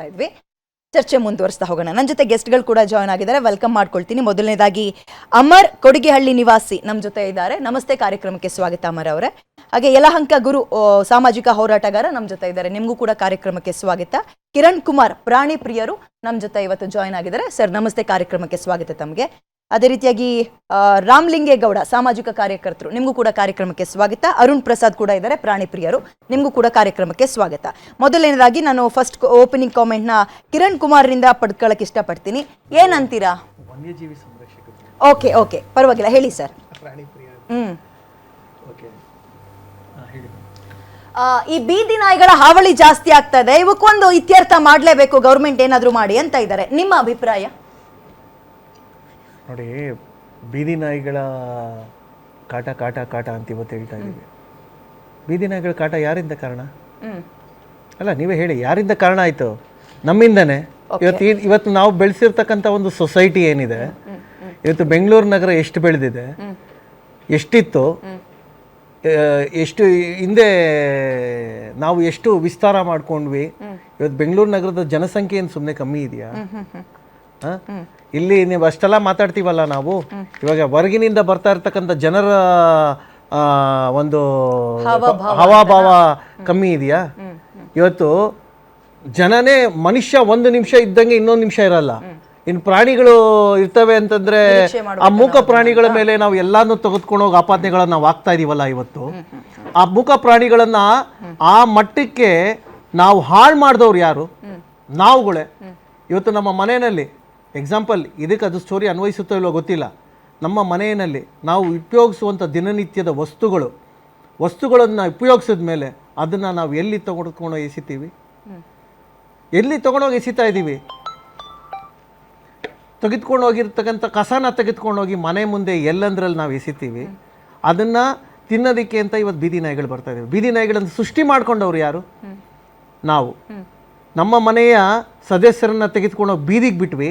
ಮಾತಾಡ್ತಾ ಇದ್ವಿ. ಚರ್ಚೆ ಮುಂದುವರಿಸ್ತಾ ಹೋಗೋಣ. ನನ್ನ ಜೊತೆ ಗೆಸ್ಟ್ಗಳು ಕೂಡ ಜಾಯ್ನ್ ಆಗಿದ್ದಾರೆ. ವೆಲ್ಕಮ್ ಮಾಡ್ಕೊಳ್ತೀನಿ. ಮೊದಲನೇದಾಗಿ ಅಮರ್ ಕೊಡಿಗೆಹಳ್ಳಿ ನಿವಾಸಿ ನಮ್ಮ ಜೊತೆ ಇದ್ದಾರೆ. ನಮಸ್ತೆ ಕಾರ್ಯಕ್ರಮಕ್ಕೆ ಸ್ವಾಗತ ಅಮರ್ ಅವರೇ. ಹಾಗೆ ಯಲಹಂಕ ಗುರು ಸಾಮಾಜಿಕ ಹೋರಾಟಗಾರ ನಮ್ಮ ಜೊತೆ ಇದ್ದಾರೆ. ನಿಮಗೂ ಕೂಡ ಕಾರ್ಯಕ್ರಮಕ್ಕೆ ಸ್ವಾಗತ. ಕಿರಣ್ ಕುಮಾರ್, ಪ್ರಾಣಿ ಪ್ರಿಯರು ನಮ್ಮ ಜೊತೆ ಇವತ್ತು ಜಾಯ್ನ್ ಆಗಿದ್ದಾರೆ. ಸರ್ ನಮಸ್ತೆ ಕಾರ್ಯಕ್ರಮಕ್ಕೆ ಸ್ವಾಗತ ತಮಗೆ. ಅದೇ ರೀತಿಯಾಗಿ ರಾಮಲಿಂಗೇಗೌಡ ಸಾಮಾಜಿಕ ಕಾರ್ಯಕರ್ತರು ನಿಮಗೂ ಕೂಡ ಕಾರ್ಯಕ್ರಮಕ್ಕೆ ಸ್ವಾಗತ. ಅರುಣ್ ಪ್ರಸಾದ್ ಕೂಡ ಇದ್ದಾರೆ ಪ್ರಾಣಿ ಪ್ರಿಯರು ನಿಮಗೂ ಕೂಡ ಕಾರ್ಯಕ್ರಮಕ್ಕೆ ಸ್ವಾಗತ. ಮೊದಲನೇದಾಗಿ ನಾನು ಫಸ್ಟ್ ಓಪನಿಂಗ್ ಕಾಮೆಂಟ್ನ ಕಿರಣ್ ಕುಮಾರ್ರಿಂದ ಪಡ್ಕೊಳ್ಳೋಕೆ ಇಷ್ಟಪಡ್ತೀನಿ. ಏನಂತೀರಾ? ವನ್ಯಜೀವಿ ಸಂರಕ್ಷಕರು ಓಕೆ ಓಕೆ. ಪರವಾಗಿಲ್ಲ ಹೇಳಿ ಸರ್. ಹ್ಞೂ ಈ ಬೀದಿ ನಾಯಿಗಳ ಹಾವಳಿ ಜಾಸ್ತಿ ಆಗ್ತಾ ಇದೆ. ಇವಕ್ಕೊಂದು ಇತ್ಯರ್ಥ ಮಾಡಲೇಬೇಕು ಗೌರ್ಮೆಂಟ್ ಏನಾದರೂ ಮಾಡಿ ಅಂತ ಇದ್ದಾರೆ. ನಿಮ್ಮ ಅಭಿಪ್ರಾಯ? ನೋಡಿ ಬೀದಿ ನಾಯಿಗಳ ಕಾಟ ಕಾಟ ಕಾಟ ಅಂತ ಇವತ್ತು ಹೇಳ್ತಾ ಇದ್ದೀವಿ. ಬೀದಿ ನಾಯಿಗಳ ಕಾಟ ಯಾರಿಂದ ಕಾರಣ? ಅಲ್ಲ ನೀವೇ ಹೇಳಿ ಯಾರಿಂದ ಕಾರಣ ಆಯಿತು? ನಮ್ಮಿಂದನೇ. ಇವತ್ತು ಇವತ್ತು ನಾವು ಬೆಳೆಸಿರ್ತಕ್ಕಂಥ ಒಂದು ಸೊಸೈಟಿ ಏನಿದೆ ಇವತ್ತು ಬೆಂಗಳೂರು ನಗರ ಎಷ್ಟು ಬೆಳೆದಿದೆ ಎಷ್ಟಿತ್ತು ಎಷ್ಟು ಹಿಂದೆ ನಾವು ಎಷ್ಟು ವಿಸ್ತಾರ ಮಾಡ್ಕೊಂಡ್ವಿ ಇವತ್ತು ಬೆಂಗಳೂರು ನಗರದ ಜನಸಂಖ್ಯೆ ಏನು ಸುಮ್ಮನೆ ಕಮ್ಮಿ ಇದೆಯಾ? ಇಲ್ಲಿ ನೀವು ಅಷ್ಟೆಲ್ಲ ಮಾತಾಡ್ತೀವಲ್ಲ ನಾವು? ಇವಾಗ ಹೊರಗಿನಿಂದ ಬರ್ತಾ ಇರ್ತಕ್ಕಂಥ ಜನರ ಒಂದು ಹವಾಭಾವ ಕಮ್ಮಿ ಇದೆಯಾ? ಇವತ್ತು ಜನನೇ ಮನುಷ್ಯ ಒಂದು ನಿಮಿಷ ಇದ್ದಂಗೆ ಇನ್ನೊಂದು ನಿಮಿಷ ಇರಲ್ಲ. ಇನ್ನು ಪ್ರಾಣಿಗಳು ಇರ್ತವೆ ಅಂತಂದ್ರೆ ಆ ಮೂಕ ಪ್ರಾಣಿಗಳ ಮೇಲೆ ನಾವು ಎಲ್ಲಾನು ತೆಗೆದುಕೊಂಡು ಹೋಗಿ ಆಪಾದನೆಗಳನ್ನ ನಾವು ಆಗ್ತಾ ಇದೀವಲ್ಲ ಇವತ್ತು. ಆ ಮೂಕ ಪ್ರಾಣಿಗಳನ್ನ ಆ ಮಟ್ಟಕ್ಕೆ ನಾವು ಹಾಳು ಮಾಡಿದವ್ರು ಯಾರು? ನಾವುಗಳೇ. ಇವತ್ತು ನಮ್ಮ ಮನೆಯಲ್ಲಿ ಎಕ್ಸಾಂಪಲ್ ಇದಕ್ಕೆ ಅದು ಸ್ಟೋರಿ ಅನ್ವಯಿಸುತ್ತೋ ಇಲ್ಲೋ ಗೊತ್ತಿಲ್ಲ. ನಮ್ಮ ಮನೆಯಲ್ಲಿ ನಾವು ಉಪಯೋಗಿಸುವಂಥ ದಿನನಿತ್ಯದ ವಸ್ತುಗಳು ವಸ್ತುಗಳನ್ನು ಉಪಯೋಗಿಸಿದ ಮೇಲೆ ಅದನ್ನು ನಾವು ಎಲ್ಲಿ ತಗೊಂಡ್ಕೊಂಡು ಎಸಿತೀವಿ? ಎಲ್ಲಿ ತೊಗೊಂಡೋಗಿ ಎಸಿತಾ ಇದ್ದೀವಿ? ತೆಗೆದುಕೊಂಡು ಹೋಗಿರ್ತಕ್ಕಂಥ ಕಸನ ತೆಗೆದುಕೊಂಡು ಹೋಗಿ ಮನೆ ಮುಂದೆ ಎಲ್ಲಂದ್ರಲ್ಲಿ ನಾವು ಎಸಿತೀವಿ? ಅದನ್ನು ತಿನ್ನೋದಕ್ಕೆ ಅಂತ ಇವತ್ತು ಬೀದಿ ನಾಯಿಗಳು ಬರ್ತಾ ಇದ್ದೀವಿ ಬೀದಿ ನಾಯಿಗಳನ್ನು ಸೃಷ್ಟಿ ಮಾಡ್ಕೊಂಡವ್ರು ಯಾರು? ನಾವು. ನಮ್ಮ ಮನೆಯ ಸದಸ್ಯರನ್ನು ತೆಗೆದುಕೊಂಡು ಬೀದಿಗೆ ಬಿಟ್ವಿ.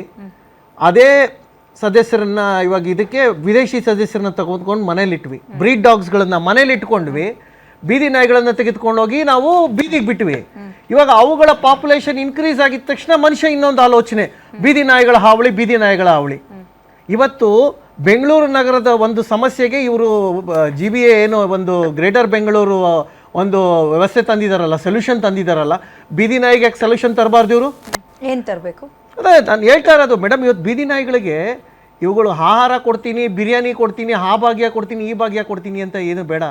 ಅದೇ ಸದಸ್ಯರನ್ನ ಇವಾಗ ಇದಕ್ಕೆ ವಿದೇಶಿ ಸದಸ್ಯರನ್ನ ತೆಗೆದುಕೊಂಡು ಮನೇಲಿಟ್ವಿ ಬ್ರೀಡ್ ಡಾಗ್ಸ್ಗಳನ್ನ ಮನೇಲಿ ಇಟ್ಕೊಂಡ್ವಿ. ಬೀದಿ ನಾಯಿಗಳನ್ನ ತೆಗೆದುಕೊಂಡೋಗಿ ನಾವು ಬೀದಿಗೆ ಬಿಟ್ವಿ. ಇವಾಗ ಅವುಗಳ ಪಾಪ್ಯುಲೇಷನ್ ಇನ್ಕ್ರೀಸ್ ಆಗಿದ ತಕ್ಷಣ ಮನುಷ್ಯ ಇನ್ನೊಂದು ಆಲೋಚನೆ. ಬೀದಿ ನಾಯಿಗಳ ಹಾವಳಿ, ಬೀದಿ ನಾಯಿಗಳ ಹಾವಳಿ. ಇವತ್ತು ಬೆಂಗಳೂರು ನಗರದ ಒಂದು ಸಮಸ್ಯೆಗೆ ಇವರು ಜಿ ಬಿ ಎ ಏನು ಒಂದು ಗ್ರೇಟರ್ ಬೆಂಗಳೂರು ಒಂದು ವ್ಯವಸ್ಥೆ ತಂದಿದಾರಲ್ಲ ಸೊಲ್ಯೂಷನ್ ತಂದಿದಾರಲ್ಲ. ಬೀದಿ ನಾಯಿಗೆ ಸೊಲ್ಯೂಷನ್ ತರಬಾರ್ದು ಇವರು? ಏನು ತರಬೇಕು? ಅದೇ ನಾನು ಹೇಳ್ತಾ ಇರೋದು ಮೇಡಮ್ ಇವತ್ತು ಬೀದಿ ನಾಯಿಗಳಿಗೆ ಇವುಗಳು ಆಹಾರ ಕೊಡ್ತೀನಿ ಬಿರಿಯಾನಿ ಕೊಡ್ತೀನಿ ಆ ಭಾಗ್ಯ ಕೊಡ್ತೀನಿ ಈ ಭಾಗ್ಯ ಕೊಡ್ತೀನಿ ಅಂತ ಏನು ಬೇಡ.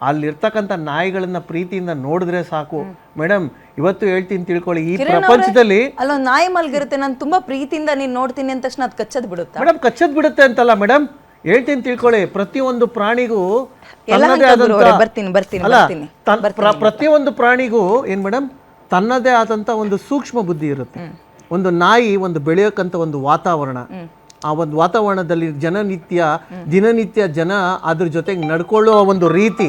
ಅಲ್ಲಿರ್ತಕ್ಕಂಥ ನಾಯಿಗಳನ್ನ ಪ್ರೀತಿಯಿಂದ ನೋಡಿದ್ರೆ ಸಾಕು. ಮೇಡಮ್ ಇವತ್ತು ಹೇಳ್ತೀನಿ ತಿಳ್ಕೊಳ್ಳಿ ಈ ಪ್ರಪಂಚದಲ್ಲಿ ಅಲ್ಲೊಂದು ನಾಯಿ ಮಲ್ಗಿರುತ್ತೆ ನಾನು ತುಂಬಾ ಪ್ರೀತಿಯಿಂದ ನೀನ್ ನೋಡ್ತೀನಿ ಅಂತ ತಕ್ಷಣ ಅದು ಕಚ್ಚದ್ ಬಿಡುತ್ತೆ? ಮೇಡಮ್ ಕಚ್ಚದ್ ಬಿಡುತ್ತೆ ಅಂತಲ್ಲ ಮೇಡಮ್ ಹೇಳ್ತೀನಿ ತಿಳ್ಕೊಳ್ಳಿ ಪ್ರತಿಯೊಂದು ಪ್ರಾಣಿಗೂ ಬರ್ತೀನಿ, ಬರ್ತೀನಿ, ಅಲ್ಲ ಬರ್ತೀನಿ. ತನ್- ಪ್ರತಿಯೊಂದು ಪ್ರಾಣಿಗೂ ಏನ್ ಮೇಡಮ್ ತನ್ನದೇ ಆದಂತ ಒಂದು ಸೂಕ್ಷ್ಮ ಬುದ್ಧಿ ಇರುತ್ತೆ. ಒಂದು ನಾಯಿ ಒಂದು ಬೆಳೆಯೋಕ್ಕಂಥ ಒಂದು ವಾತಾವರಣ. ಆ ಒಂದು ವಾತಾವರಣದಲ್ಲಿ ಜನನಿತ್ಯ ದಿನನಿತ್ಯ ಜನ ಅದ್ರ ಜೊತೆಗೆ ನಡ್ಕೊಳ್ಳೋ ಒಂದು ರೀತಿ.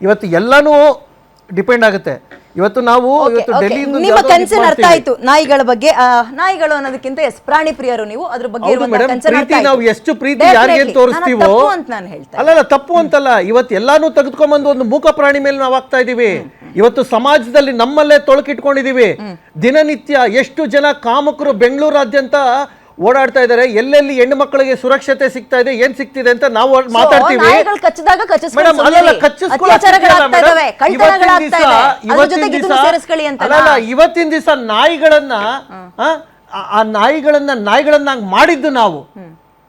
ಇವತ್ತು ಎಲ್ಲನೂ ಡಿಪೆಂಡ್ ಆಗುತ್ತೆ. ಇವತ್ತು ನಾವು ಇವತ್ತು Okay, ಡೆಲ್ಲಿಯಿಂದ ನಿಮ್ಮ ಕನ್ಸರ್ನ್ ಅರ್ಥ ಆಯ್ತು. ನಾಯಿಗಳ ಬಗ್ಗೆ ಆ, ನಾಯಿಗಳು ಅನ್ನೋದಕ್ಕಿಂತ ಎಸ್ ಪ್ರಾಣಿ ಪ್ರಿಯರು ನೀವು. ಅದ್ರ ಬಗ್ಗೆ ಹೌದು ಇರುವಂತ ಮೇಡಮ್ concern ಅರ್ಥ ಪ್ರೀತಿ ಆಯ್ತು. ನಾವು ಎಷ್ಟು ಪ್ರೀತಿ Definitely. ಯಾರಿಗೆ ನಾನು ತೋರಿಸ್ತೀವೋ ತಪ್ಪು ಅಂತ ನಾನು ಹೇಳ್ತೇನೆ ಅಲ್ಲ ಅಲ್ಲ ತಪ್ಪು ಅಂತಲ್ಲ. ಇವತ್ತು ಎಲ್ಲಾನು ತೆಗೆದುಕೊಂಡ್ಬಂದು ಒಂದು ಮೂಕ ಪ್ರಾಣಿ ಮೇಲೆ ನಾವು ಆಗ್ತಾ ಇದೀವಿ. ಇವತ್ತು ಸಮಾಜದಲ್ಲಿ ನಮ್ಮಲ್ಲೇ ತೊಳಕಿಟ್ಕೊಂಡಿದೀವಿ. ದಿನನಿತ್ಯ ಎಷ್ಟು ಜನ ಕಾಮಕರು ಬೆಂಗಳೂರಾದ್ಯಂತ ಓಡಾಡ್ತಾ ಇದ್ದಾರೆ. ಎಲ್ಲೆಲ್ಲಿ ಹೆಣ್ಣು ಮಕ್ಕಳಿಗೆ ಸುರಕ್ಷತೆ ಸಿಗ್ತಾ ಇದೆ ಏನ್ ಸಿಗ್ತಿದೆ ಅಂತ ನಾವು ಮಾತಾಡ್ತೀವಿ. ಇವತ್ತಿನ ದಿವಸ ನಾಯಿಗಳನ್ನ ಆ, ನಾಯಿಗಳನ್ನ ನಾಯಿಗಳನ್ನ ಹಂಗ್ ಮಾಡಿದ್ದು ನಾವು.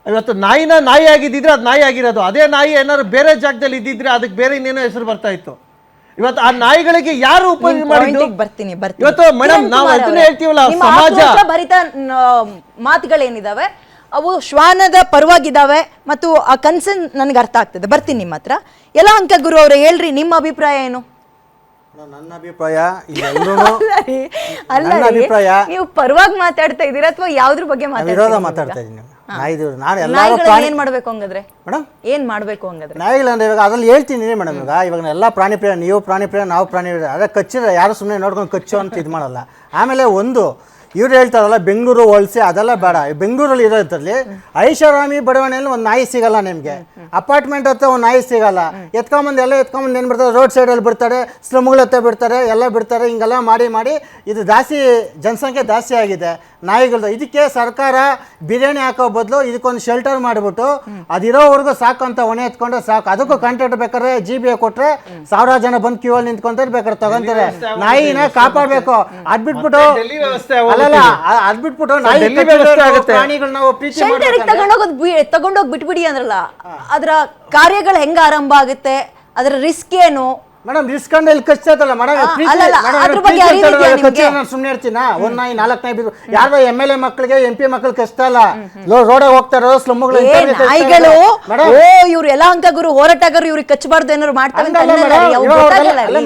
ಇವತ್ತು ನಾಯಿನ ನಾಯಿ ಆಗಿದ್ದಿದ್ರೆ ಅದು ನಾಯಿ ಆಗಿರೋದು. ಅದೇ ನಾಯಿ ಏನಾದ್ರು ಬೇರೆ ಜಾಗದಲ್ಲಿ ಇದ್ದಿದ್ರೆ ಅದಕ್ಕೆ ಬೇರೆ ಇನ್ನೇನೋ ಹೆಸರು ಬರ್ತಾ ಇತ್ತು. ಇವತ್ತು ಆ ನಾಯಿಗಳಿಗೆ ಯಾರು ಉಪಯೋಗ ಮಾಡಿದ್ದು? ಬರ್ತೀನಿ ಬರ್ತೀನಿ. ಇವತ್ತು ಮೇಡಮ್ ನಾವು ಅದನ್ನ ಹೇಳ್ತೀವಲ್ಲ ನಿಮ್ಮ ಸಮಾಜ ಆಕ್ರೋಶ ಭರಿತ ನ- ಮಾತುಗಳೇನಿದಾವೆ ಅವು ಶ್ವಾನದ ಪರವಾಗಿದ್ದಾವೆ ಮತ್ತು ಆ ಕನ್ಸನ್ ನನಗೆ ಅರ್ಥ ಆಗ್ತದೆ. ಬರ್ತೀನಿ ನಿಮ್ಮ ಹತ್ರ. ಎಲ್ಲ ಅಂಕ ಗುರು ಅವರೇ ಹೇಳ್ರಿ ನಿಮ್ಮ ಅಭಿಪ್ರಾಯ ಏನು? ನನ್ನ ಅಭಿಪ್ರಾಯ ನನ್ನ ಅಭಿಪ್ರಾಯ ನೀವು ಪರವಾಗಿ ಮಾತಾಡ್ತಾ ಇದ್ದೀರಾ ಅಥವಾ ಯಾವ್ದ್ರ ಬಗ್ಗೆ ವಿರೋಧ ಮಾತಾಡ್ತಾ ಮಾತಾಡ್ತಾ ಇದ್ದೀನಿ ನಾಯಿದು ನಾನು ಎಲ್ಲರೂ ಪ್ರಾಣಿ ಏನ್ ಮಾಡ್ಬೇಕು ಹಂಗಾದ್ರೆ? ಮೇಡಮ್ ಏನ್ ಮಾಡ್ಬೇಕು ಹಂಗಾದ್ರೆ? ನಾಯಿಗಳಂದ್ರೆ ಇವಾಗ ಅದ್ರಲ್ಲಿ ಹೇಳ್ತೀನಿ ಮೇಡಮ್ ಇವಾಗ ಇವಾಗ ಎಲ್ಲ ಪ್ರಾಣಿ ಪ್ರಿಯ ನೀವು ಪ್ರಾಣಿ ಪ್ರಿಯ ನಾವು ಪ್ರಾಣಿ ಪ್ರಿಯ. ಅದೇ ಕಚ್ಚಿದ್ರೆ ಯಾರು ಸುಮ್ಮನೆ ನೋಡ್ಕೊಂಡು ಕಚ್ಚು ಅಂತ ಇದು ಮಾಡಲ್ಲ. ಆಮೇಲೆ ಒಂದು ಇವ್ರು ಹೇಳ್ತಾರಲ್ಲ ಬೆಂಗಳೂರು ಹೋಲ್ಸಿ ಅದೆಲ್ಲ ಬೇಡ. ಬೆಂಗಳೂರಲ್ಲಿ ಇರೋದ್ರಲ್ಲಿ ಐಷಾರಾಮಿ ಬಡಾವಣೆಯಲ್ಲಿ ಒಂದು ನಾಯಿ ಸಿಗಲ್ಲ ನಿಮಗೆ. ಅಪಾರ್ಟ್ಮೆಂಟ್ ಹತ್ರ ಒಂದು ನಾಯಿ ಸಿಗಲ್ಲ. ಎತ್ಕೊಂಬಂದು ಎಲ್ಲ ಎತ್ಕೊಂಬಂದು ಏನು ಬಿಡ್ತಾರೆ? ರೋಡ್ ಸೈಡಲ್ಲಿ ಬಿಡ್ತಾರೆ ಸ್ಲಮ್ಗಳ ಹತ್ರ ಬಿಡ್ತಾರೆ ಎಲ್ಲ ಬಿಡ್ತಾರೆ ಹಿಂಗೆಲ್ಲ ಮಾಡಿ ಮಾಡಿ ಇದು ಜಾಸ್ತಿ ಜನಸಂಖ್ಯೆ ಜಾಸ್ತಿ ಆಗಿದೆ. ನಾಯಿಗಳದ್ದು ಇದಕ್ಕೆ ಸರ್ಕಾರ ಬಿರಿಯಾನಿ ಹಾಕೋ ಬದಲು ಇದಕ್ಕೊಂದು ಶೆಲ್ಟರ್ ಮಾಡಿಬಿಟ್ಟು ಅದಿರೋವರೆಗೂ ಸಾಕು ಅಂತ ಹೊಣೆ ಎತ್ಕೊಂಡ್ರೆ ಸಾಕು. ಅದಕ್ಕೂ ಕಾಂಟ್ರಾಕ್ಟ್ ಬೇಕಾದ್ರೆ ಜಿ ಬಿ ಕೊಟ್ಟರೆ ಸಾವಿರಾರು ಜನ ಬಂದು ಕ್ಯೂ ಅಲ್ಲಿ ನಿಂತ್ಕೊಂತಾರೆ ಬೇಕಾದ್ರೆ ತಗೊಂತಾರೆ. ನಾಯಿನ ಕಾಪಾಡಬೇಕು. ಅದ್ ಬಿಟ್ಬಿಟ್ಟು ಡೆಲ್ಲಿ ವ್ಯವಸ್ಥೆ ಅಲ್ಲಲ್ಲ ಅ- ಅದ್ ಬಿಟ್ಬಿಟ್ಟು ನಾಯಿ ಡೆಲ್ಲಿ ಕಚ್ಚಿದ್ರೆ ವ್ಯವಸ್ಥೆ ನಾವು ಆಗುತ್ತೆ. ಪ್ರಾಣಿಗಳನ್ನ ನಾವು ಪ್ರೀತಿ ಶೆಲ್ಟರ್ ಮಾಡ್ಬೇಕಂದ್ರೆ- ತಗೊಂಡೋಗೋದು ಬಿ- ತಗೊಂಡೋಗ್ ಬಿಟ್ಬಿಡಿ ಅಂದ್ರಲ್ಲ. ಅದ್ರ ಕಾರ್ಯಗಳು ಹೆಂಗ ಆರಂಭ ಆಗುತ್ತೆ ಅದರ ರಿಸ್ಕ್ ಏನು? ಮೇಡಮ್ ಇಸ್ಕೊಂಡು ಇಲ್ಲಿ ಕಚ್ತೈತಲ್ಲ ಮೇಡಮ್? ನಾನು ಸುಮ್ಮನೆ ಇರ್ತೀನ. ಒಂದ್ ನಾಯಿ ನಾಲ್ಕು ನಾಯಿ ಬಿದ್ದು ಯಾರೋ ಎಂ ಎಲ್ ಎ ಮಕ್ಕಳಿಗೆ ಎಂ ಪಿ ಮಕ್ಕಳು ಕಷ್ಟ ಇಲ್ಲ. ರೋಡ್ ಹೋಗ್ತಾರೋ ಸ್ಲಮ್ಗಳು ನಾಯಿಗಳು ಓ ಇವ್ರು ಎಲ್ಲ ಅಂಕ ಗುರು ಹೋರಾಟಗಾರರು ಇವ್ರಿಗೆ ಕಚ್ಚಬಾರ್ದು ಏನಾದ್ರು ಮಾಡ್ತಾರೆ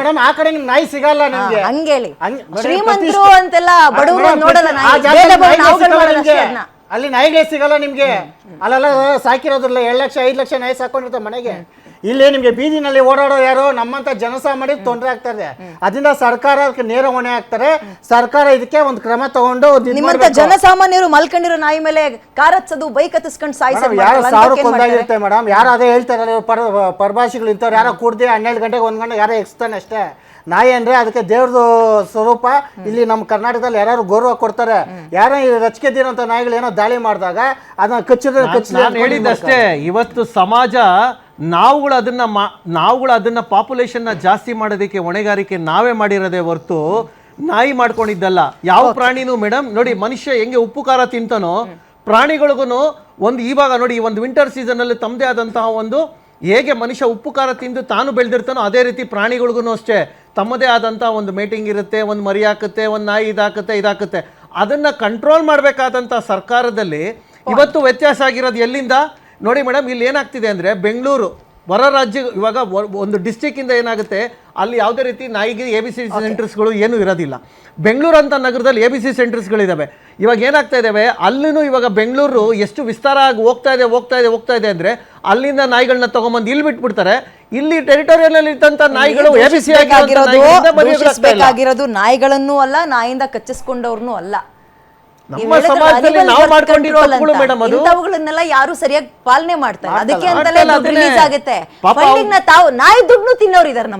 ಮೇಡಮ್. ಆ ಕಡೆ ನಾಯಿ ಸಿಗಲ್ಲ ನಿಮ್ಗೆ. ಹಂಗೇಳಿ ಶ್ರೀಮಂತರು ಅಂತೆಲ್ಲ ಬಡವರು ನೋಡಲ್ಲ ನಾಯಿ. ಅಲ್ಲಿ ನಾಯಿಗಳೇ ಸಿಗಲ್ಲ ನಿಮ್ಗೆ. ಅಲ್ಲೆಲ್ಲ ಸಾಕಿರೋದಿಲ್ಲ ಎರಡ್ ಲಕ್ಷ ಐದ್ ಲಕ್ಷ ನಾಯಿ ಸಾಕೊಂಡಿರ್ತಾರೆ ಮನೆಗೆ. ಇಲ್ಲಿ ನಿಮ್ಗೆ ಬೀದಿನಲ್ಲಿ ಓಡಾಡೋ ಯಾರೋ ನಮ್ಮಂತ ಜನಸಾಮಾನ್ಯ ತೊಂದರೆ ಆಗ್ತಾರೆ ಅದರಿಂದ ಸರ್ಕಾರ ಅದಕ್ಕೆ ನೇರ ಹೊಣೆ ಆಗ್ತಾರೆ ಸರ್ಕಾರ ಇದಕ್ಕೆ ಒಂದು ಕ್ರಮ ತಗೊಂಡು ಇದ್ ನಿಮ್ಮಂತ ಜನಸಾಮಾನ್ಯರು ಮಲ್ಕೊಂಡಿರೋ ನಾಯಿ ಮೇಲೆ ಕಾರ್ ಹಚ್ಚೋದು ಬೈಕ್ ಹತ್ತಿಸ್ಕೊಂಡು ಸಾಯಿಸೋದು ಮೇಡಮ್, ಯಾರೋ ಮಾಡ್ತಾರಲ್ಲ, ಸಾವಿರ ಅಂತಕ್ಕೆ ಏನ್ ಕೊಂದಾಗಿರುತ್ತೆ ಮೇಡಮ್. ಯಾರು ಅದೇ ಹೇಳ್ತಾರೆ ಪರ ಪರಭಾಷೆಗಳು ಇಂಥವ್ರು ಯಾರೋ ಕುಡ್ದು ಹನ್ನೆರಡು ಗಂಟೆಗೆ ಒಂದು ಗಂಟೆ ಯಾರೋ ಎಕ್ಸ್ತಾನೆ ಅಷ್ಟೇ. ನಾಯಿ ಅಂದ್ರೆ ಅದಕ್ಕೆ ದೇವ್ರದ್ದು ಸ್ವರೂಪ. ಇಲ್ಲಿ ನಮ್ಮ ಕರ್ನಾಟಕದಲ್ಲಿ ಯಾರು ಗೌರವ ಕೊಡ್ತಾರೆ. ಯಾರೋ ಈ ದಿನಂತ ನಾಯಿಗಳು ಏನೋ ದಾಳಿ ಮಾಡಿದಾಗ ಅದನ್ನ ಕಚ್ಚಿದ್ರೆ ಕಚ್ಚಲಿ ನಾನು ಹೇಳಿದ್ದಷ್ಟೇ ಇವತ್ತು ಸಮಾಜ ನಾವುಗಳು ಅದನ್ನು ಮಾ- ನಾವುಗಳು ಅದನ್ನು ಪಾಪ್ಯುಲೇಷನ್ನ ಜಾಸ್ತಿ ಮಾಡೋದಕ್ಕೆ ಹೊಣೆಗಾರಿಕೆ ನಾವೇ ಮಾಡಿರೋದೇ ಹೊರತು ನಾಯಿ ಮಾಡ್ಕೊಂಡಿದ್ದಲ್ಲ. ಯಾವ ಪ್ರಾಣಿನೂ ಮೇಡಮ್ ನೋಡಿ ಮನುಷ್ಯ ಹೆಂಗೆ ಉಪ್ಪು ಖಾರ ತಿಂತಾನೋ ಪ್ರಾಣಿಗಳಿಗೂ ಒಂದು ಇವಾಗ ನೋಡಿ ಈ ಒಂದು ವಿಂಟರ್ ಸೀಸನಲ್ಲಿ ತಮ್ಮದೇ ಆದಂತಹ ಒಂದು ಹೇಗೆ ಮನುಷ್ಯ ಉಪ್ಪು ಖಾರ ತಿಂದು ತಾನು ಬೆಳೆದಿರ್ತಾನೋ ಅದೇ ರೀತಿ ಪ್ರಾಣಿಗಳಿಗೂ ಅಷ್ಟೇ. ತಮ್ಮದೇ ಆದಂಥ ಒಂದು ಮೀಟಿಂಗ್ ಇರುತ್ತೆ ಒಂದು ಮರಿ ಹಾಕುತ್ತೆ ಒಂದು ನಾಯಿ ಇದಾಕುತ್ತೆ ಇದಾಕುತ್ತೆ. ಅದನ್ನು ಕಂಟ್ರೋಲ್ ಮಾಡಬೇಕಾದಂಥ ಸರ್ಕಾರದಲ್ಲಿ ಇವತ್ತು ವ್ಯತ್ಯಾಸ ಆಗಿರೋದು ಎಲ್ಲಿಂದ? ನೋಡಿ ಮೇಡಮ್ ಇಲ್ಲಿ ಏನಾಗ್ತಿದೆ ಅಂದರೆ ಬೆಂಗಳೂರು ಹೊರ ರಾಜ್ಯ ಇವಾಗ ಒಂದು ಡಿಸ್ಟಿಕ್ಕಿಂದ ಏನಾಗುತ್ತೆ ಅಲ್ಲಿ ಯಾವುದೇ ರೀತಿ ನಾಯಿಗೆ ಎ ಬಿ ಸಿ ಸೆಂಟರ್ಸ್ಗಳು ಏನೂ ಇರೋದಿಲ್ಲ. ಬೆಂಗಳೂರು ಅಂತ ನಗರದಲ್ಲಿ ಎ ಬಿ ಸಿ ಸೆಂಟರ್ಸ್ಗಳಿದ್ದಾವೆ ಇವಾಗ ಏನಾಗ್ತಾ ಇದ್ದಾವೆ ಅಲ್ಲೂ ಇವಾಗ ಬೆಂಗಳೂರು ಎಷ್ಟು ವಿಸ್ತಾರ ಆಗಿ ಹೋಗ್ತಾ ಇದೆ ಹೋಗ್ತಾ ಇದೆ ಹೋಗ್ತಾ ಇದೆ ಅಂದರೆ ಅಲ್ಲಿಂದ ನಾಯಿಗಳನ್ನ ತೊಗೊಂಬಂದು ಇಲ್ಲಿ ಬಿಟ್ಬಿಡ್ತಾರೆ. ಇಲ್ಲಿ ಟೆರಿಟೋರಿಯಲ್ ಇದ್ದಂಥ ನಾಯಿಗಳು ಎ ಬಿ ಸಿ ದೂಷಿಸ್ಬೇಕಾಗಿರೋದು ದೂಷಿಸ್ಬೇಕಾಗಿರೋದು ನಾಯಿಗಳನ್ನೂ ಅಲ್ಲ ನಾಯಿಂದ ಕಚ್ಚಿಸ್ಕೊಂಡವ್ರನ್ನೂ ಅಲ್ಲ. ನಮ್ಮ ಸಮಾಜದಲ್ಲಿ ನಾವು ಮಾಡ್ಕೊಂಡಿರೋ ತಪ್ಪುಗಳು ಮೇಡಮ್ ಅದು. ಇಂಥವುಗಳನ್ನೆಲ್ಲ ಯಾರು ಸರಿಯಾಗಿ ಪಾಲನೆ ಮಾಡ್ತಾರೆ ಅದಕ್ಕೆ ಅಂತಲೇ ದುಡ್ಡು ರಿಲೀಸ್ ಆಗುತ್ತೆ. ಫಂಡಿಂಗ್ನ ತಾವು ನಾಯಿ ದುಡ್ಡು ತಿನ್ನೋರು ಇದಾರೆ ನಮ್ಮ